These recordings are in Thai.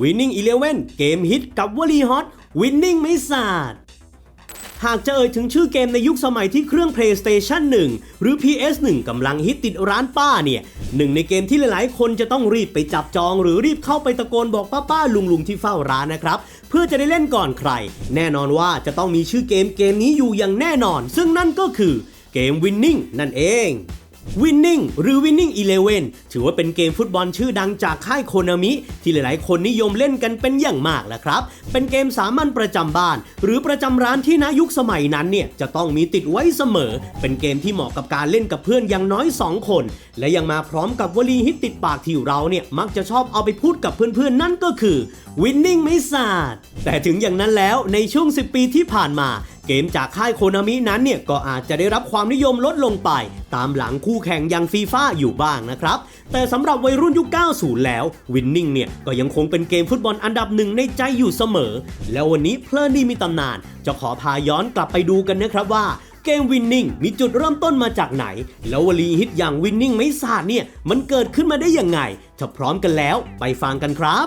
Winning Eleven เกมฮิตกับวลีฮอต Winning ไม่สาดหากจะเอ่ยถึงชื่อเกมในยุคสมัยที่เครื่อง PlayStation 1 หรือ PS1 กำลังฮิตติดร้านป้าเนี่ยหนึ่งในเกมที่หลายๆ คนจะต้องรีบไปจับจอง หรือรีบเข้าไปตะโกนบอกป้าป้าลุงลุงที่เฝ้าร้านนะครับ เพื่อจะได้เล่นก่อนใคร แน่นอนว่าจะต้องมีชื่อเกมเกมนี้อยู่อย่างแน่นอน ซึ่งนั่นก็คือเกม Winning นั่นเอง Winning หรือ Winning Eleven ถือว่าเป็นเกมฟุตบอลชื่อดังจากค่ายโคนามิ ที่หลายๆ คนนิยมเล่นกันเป็นอย่างมากแหละครับ เป็นเกมสามัญประจำบ้าน หรือประจำร้านที่ณยุคสมัยนั้นเนี่ย จะต้องมีติดไว้เสมอ เป็นเกมที่เหมาะกับการเล่นกับเพื่อนอย่างน้อย 2 คน และยังมาพร้อมกับวลีฮิตติดปากที่เราเนี่ย มักจะชอบเอาไปพูดกับเพื่อน ๆ นั่นก็คือ Winning ไม่สาดแต่ถึงอย่างนั้นแล้วในช่วง 10 ปีที่ผ่านมา เกมจากค่ายโคนามินั้นเนี่ยก็อาจจะได้รับความนิยมลดลงไป ตามหลังคู่แข่งอย่างฟีฟ่าอยู่บ้างนะครับ แต่สำหรับวัยรุ่นยุค 90 แล้ว Winning เนี่ยก็ยังคงเป็นเกมฟุตบอลอันดับหนึ่งในใจอยู่เสมอ แล้ววันนี้เพลินดีมีตำนาน จะขอพาย้อนกลับไปดูกันนะครับว่าเกม Winning มีจุดเริ่มต้นมาจากไหน แล้ววลีฮิตอย่าง Winning ไม่สาดเนี่ยมันเกิดขึ้นมาได้ยังไงถ้าพร้อมกันแล้วไปฟังกันครับ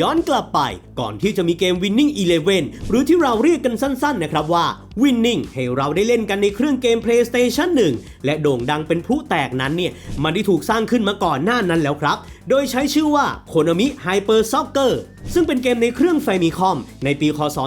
ย้อนกลับไปก่อนที่จะมีเกม Winning Eleven หรือที่เราเรียกกันสั้นๆนะครับว่า Winning ให้เราได้เล่นกันในเครื่องเกม PlayStation 1 และโด่งดังเป็นพลุแตกนั้นเนี่ย มันได้ถูกสร้างขึ้นมาก่อนหน้านั้นแล้วครับ โดยใช้ชื่อว่า Konami Hyper Soccer ซึ่งเป็นเกมในเครื่อง Famicom ในปี คศ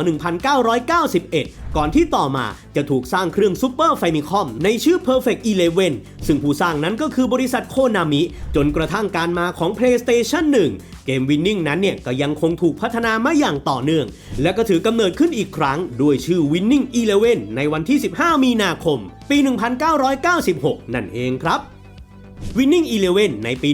1991 ก่อนที่ต่อมาจะถูกสร้างเครื่อง Super Famicom ในชื่อ Perfect Eleven ซึ่งผู้สร้างนั้นก็คือบริษัทโคนามิ จนกระทั่งการมาของ PlayStation 1 เกม Winning นั้นเนี่ยก็ยังคงถูกพัฒนามาอย่างต่อเนื่อง และก็ถือกำเนิดขึ้นอีกครั้ง ด้วยชื่อ Winning Eleven ในวันที่ 15 มีนาคม ปี 1996 นั่นเองครับ Winning Eleven ในปี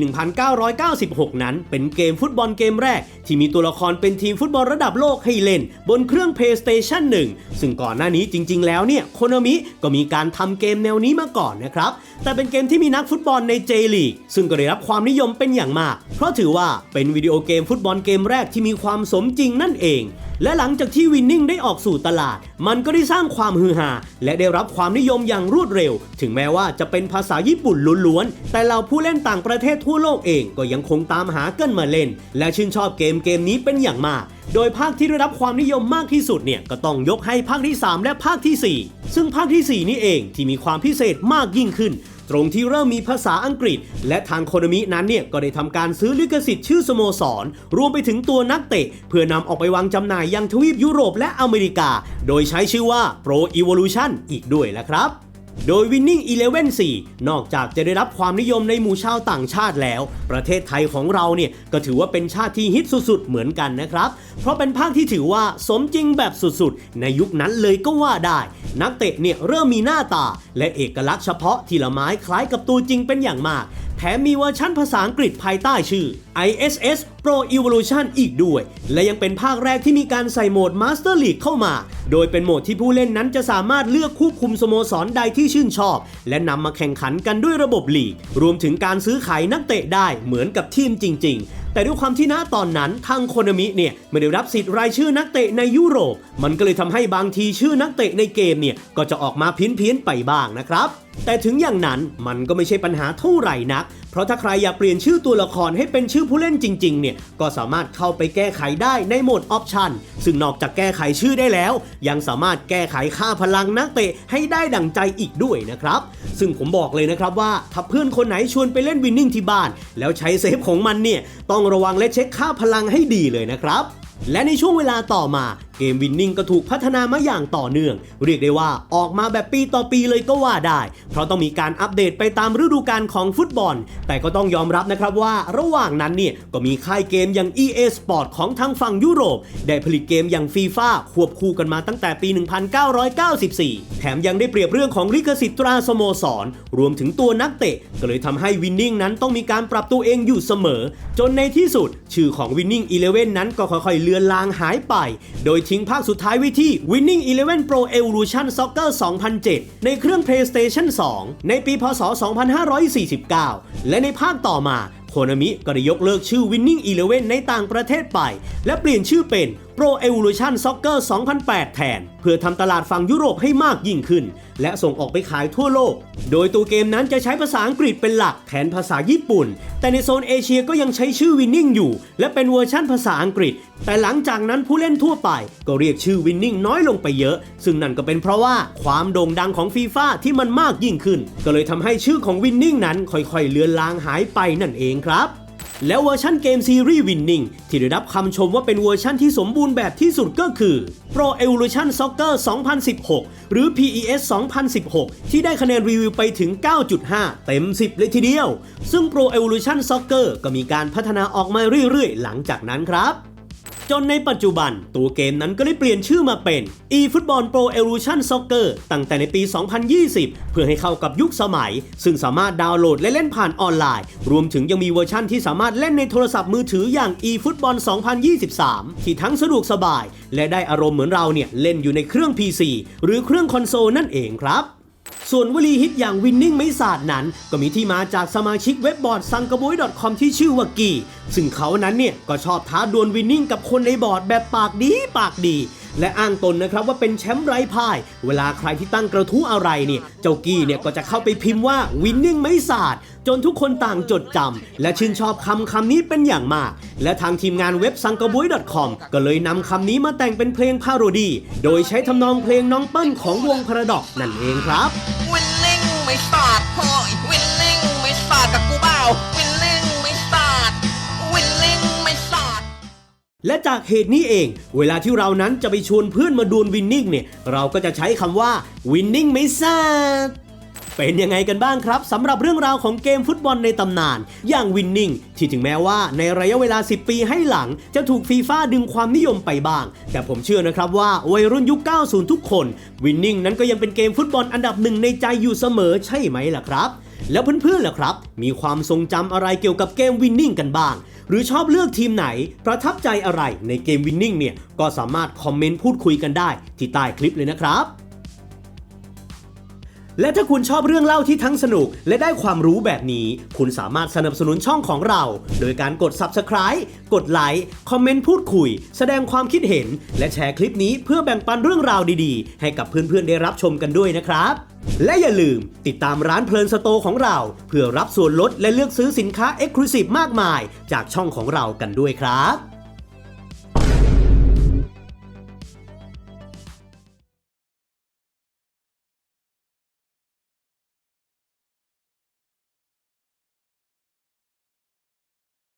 1996 นั้น เป็นเกมฟุตบอลเกมแรก ที่มีตัวละครเป็นทีมฟุตบอลระดับโลกให้เล่น บนเครื่อง PlayStation 1 ซึ่งก่อนหน้านี้จริง ๆ แล้วเนี่ยโคนามิก็มีการทำเกมแนวนี้มาก่อนนะครับ แต่เป็นเกมที่มีนักฟุตบอลใน J League ซึ่งก็ได้รับความนิยมเป็นอย่างมาก เพราะถือว่าเป็นวิดีโอเกมฟุตบอลเกมแรกที่มีความสมจริงนั่นเอง และหลังจากที่วินนิ่งได้ออกสู่ตลาด มันก็ได้สร้างความฮือฮาและได้รับความนิยมอย่างรวดเร็ว ถึงแม้ว่าจะเป็นภาษาญี่ปุ่นล้วนๆ แต่เราผู้เล่นต่างประเทศทั่วโลกเองก็ยังคงตามหากันมาเล่น และชื่นชอบเกมเกมนี้เป็นอย่างมากโดยภาคที่ได้รับความนิยมมากที่สุดเนี่ยก็ต้องยกให้ภาคที่ 3 และภาคทีสี่4 ซึ่งภาคทีสี่ 4 นี่เองที่มีความพิเศษมากยิ่งขึ้น ตรงที่เริ่มมีภาษาอังกฤษ และทางโคนมินั้นเนี่ยก็ได้ทำการซื้อลิขสิทธิ์ชื่อสโมสร รวมไปถึงตัวนักเตะ เพื่อนำออกไปวางจำหน่ายยังทวีปยุโรปและอเมริกา โดยใช้ชื่อว่า Pro Evolution อีกด้วยแหละครับโดย Winning Eleven 4 นอกจากจะได้รับความนิยมในหมู่ชาวต่างชาติแล้ว ประเทศไทยของเราเนี่ย ก็ถือว่าเป็นชาติที่ฮิตสุดๆ เหมือนกันนะครับ เพราะเป็นภาคที่ถือว่าสมจริงแบบสุดๆ ในยุคนั้นเลยก็ว่าได้ นักเตะเนี่ยเริ่มมีหน้าตา และเอกลักษณ์เฉพาะที่ละไม้คล้ายกับตัวจริงเป็นอย่างมาก แถมมีเวอร์ชั่นภาษาอังกฤษภายใต้ชื่อ ISS Pro Evolution อีกด้วย และยังเป็นภาคแรกที่มีการใส่โหมด Master League เข้ามา โดยเป็นโหมดที่ผู้เล่นนั้นจะสามารถเลือกควบคุมสโมสรใดที่ชื่นชอบ และนำมาแข่งขันกันด้วยระบบลีก รวมถึงการซื้อขายนักเตะได้เหมือนกับทีมจริง ๆ แต่ด้วยความที่ณตอนนั้นทางโคนามิเนี่ยไม่ได้รับสิทธิ์รายชื่อนักเตะในยุโรป มันก็เลยทำให้บางทีชื่อนักเตะในเกมเนี่ยก็จะออกมาเพี้ยนๆไปบ้างนะครับ แต่ถึงอย่างนั้นมันก็ไม่ใช่ปัญหาเท่าไหร่นัก เพราะถ้าใครอยากเปลี่ยนชื่อตัวละครให้เป็นชื่อผู้เล่นจริง ๆ เนี่ย ก็สามารถเข้าไปแก้ไขได้ในโหมดออปชันซึ่งนอกจากแก้ไขชื่อได้แล้ว ยังสามารถแก้ไขค่าพลังนักเตะให้ได้ดั่งใจอีกด้วยนะครับ ซึ่งผมบอกเลยนะครับว่าถ้าเพื่อนคนไหนชวนไปเล่นวินนิ่งที่บ้าน แล้วใช้เซฟของมันเนี่ยต้องระวังและเช็คค่าพลังให้ดีเลยนะครับและในช่วงเวลาต่อมา เกมวินนิ่งก็ถูกพัฒนามาอย่างต่อเนื่อง เรียกได้ว่าออกมาแบบปีต่อปีเลยก็ว่าได้ เพราะต้องมีการอัปเดตไปตามฤดูกาลของฟุตบอล แต่ก็ต้องยอมรับนะครับว่าระหว่างนั้นเนี่ยก็มีค่ายเกมอย่าง EA Sport ของทางฝั่งยุโรป ได้ผลิตเกมอย่างฟีฟ่าควบคู่กันมาตั้งแต่ปี 1994 แถมยังได้เปรียบเรื่องของลิขสิทธิ์ตราสโมสร รวมถึงตัวนักเตะ ก็เลยทำให้วินนิ่งนั้นต้องมีการปรับตัวเองอยู่เสมอ จนในที่สุด ชื่อของ Winning Eleven นั้นก็ค่อยๆเลือนลางหายไป โดยทิ้งภาคสุดท้ายไว้ที่ Winning Eleven Pro Evolution Soccer 2007 ในเครื่อง PlayStation 2 ในปีพศ 2549 และในภาคต่อมา โคนามิก็ได้ยกเลิกชื่อ Winning Eleven ในต่างประเทศไป และเปลี่ยนชื่อเป็น Pro Evolution Soccer 2008 แทน เพื่อทำตลาดฝั่งยุโรปให้มากยิ่งขึ้น และส่งออกไปขายทั่วโลก โดยตัวเกมนั้นจะใช้ภาษาอังกฤษเป็นหลักแทนภาษาญี่ปุ่น แต่ในโซนเอเชียก็ยังใช้ชื่อ Winning อยู่ และเป็นเวอร์ชั่นภาษาอังกฤษ แต่หลังจากนั้นผู้เล่นทั่วไป ก็เรียกชื่อ Winning น้อยลงไปเยอะ ซึ่งนั่นก็เป็นเพราะว่าความโด่งดังของฟีฟ่าที่มันมากยิ่งขึ้น ก็เลยทำให้ชื่อของ Winning นั้นค่อยๆเลือนลางหายไปนั่นเองครับ แล้วเวอร์ชันเกมซีรีส์วินนิ่งที่ได้รับคำชมว่าเป็นเวอร์ชันที่สมบูรณ์แบบที่สุดก็คือ Pro Evolution Soccer 2016 หรือ PES 2016 ที่ได้คะแนนรีวิวไปถึง 9.5 เต็ม 10 เลยทีเดียว ซึ่ง Pro Evolution Soccer ก็มีการพัฒนาออกมาเรื่อยๆ หลังจากนั้นครับ จนในปัจจุบัน ตัวเกมนั้นก็ได้เปลี่ยนชื่อมาเป็น eFootball Pro Evolution Soccer ตั้งแต่ในปี 2020 เพื่อให้เข้ากับยุคสมัย ซึ่งสามารถดาวน์โหลดและเล่นผ่านออนไลน์ รวมถึงยังมีเวอร์ชั่นที่สามารถเล่นในโทรศัพท์มือถืออย่าง eFootball 2023 ที่ทั้งสะดวกสบาย และได้อารมณ์เหมือนเราเนี่ยเล่นอยู่ในเครื่อง PC หรือเครื่องคอนโซลนั่นเองครับ ส่วนวลีฮิตอย่างวินนิ่งไม่ศาสตร์นั้น ก็มีที่มาจากสมาชิกเว็บบอร์ด s a n g a b o y com ที่ชื่อว่ากีซึ่งเขานั้นเนี่ยก็ชอบท้าดวลวินนิ่งกับคนในบอร์ดแบบปากดีปากดี และอ้างตนนะครับว่าเป็นแชมป์ไร้พ่าย เวลาใครที่ตั้งกระทู้อะไรเนี่ย เจ้ากี้เนี่ยก็จะเข้าไปพิมพ์ว่า winning ไม่ศาสตร์จนทุกคนต่างจดจำและชื่นชอบคำคำนี้เป็นอย่างมาก และทางทีมงานเว็บ s a n g a b o y com ก็เลยนำคำนี้มาแต่งเป็นเพลงพาโรดี โดยใช้ทำนองเพลงน้องเปิ้ลของวงพราดอกนั่นเองครับวินนิ่งไม่สาดพ่อยวินนิ่งไม่สาดกับกูเปล่า และจากเหตุนี้เอง เวลาที่เรานั้นจะไปชวนเพื่อนมาดวลวินนิ่งเนี่ย เราก็จะใช้คำว่าวินนิ่งไม่ซาดเป็นยังไงกันบ้างครับสำหรับเรื่องราวของเกมฟุตบอลในตำนาน อย่างวินนิ่งที่ถึงแม้ว่าในระยะเวลา 10 ปีให้หลัง จะถูกฟีฟ่าดึงความนิยมไปบ้าง แต่ผมเชื่อนะครับว่าวัยรุ่นยุค 90 ทุกคน วินนิ่งนั้นก็ยังเป็นเกมฟุตบอลอันดับหนึ่งในใจอยู่เสมอใช่ไหมล่ะครับ แล้วเพื่อนๆล่ะครับ มีความทรงจำอะไรเกี่ยวกับเกมวินนิ่งกันบ้าง หรือชอบเลือกทีมไหน ประทับใจอะไรในเกมวินนิ่งเนี่ย ก็สามารถคอมเมนต์พูดคุยกันได้ที่ใต้คลิปเลยนะครับและถ้าคุณชอบเรื่องเล่าที่ทั้งสนุก และได้ความรู้แบบนี้ คุณสามารถสนับสนุนช่องของเรา โดยการกด Subscribe กดไลค์คอมเมนต์พูดคุย แสดงความคิดเห็น และแชร์คลิปนี้เพื่อแบ่งปันเรื่องราวดีๆ ให้กับเพื่อนๆได้รับชมกันด้วยนะครับ และอย่าลืมติดตามร้านเพลินสโตของเรา เพื่อรับส่วนลดและเลือกซื้อสินค้า e x c l u s i v e มากมาย จากช่องของเรากันด้วยครับ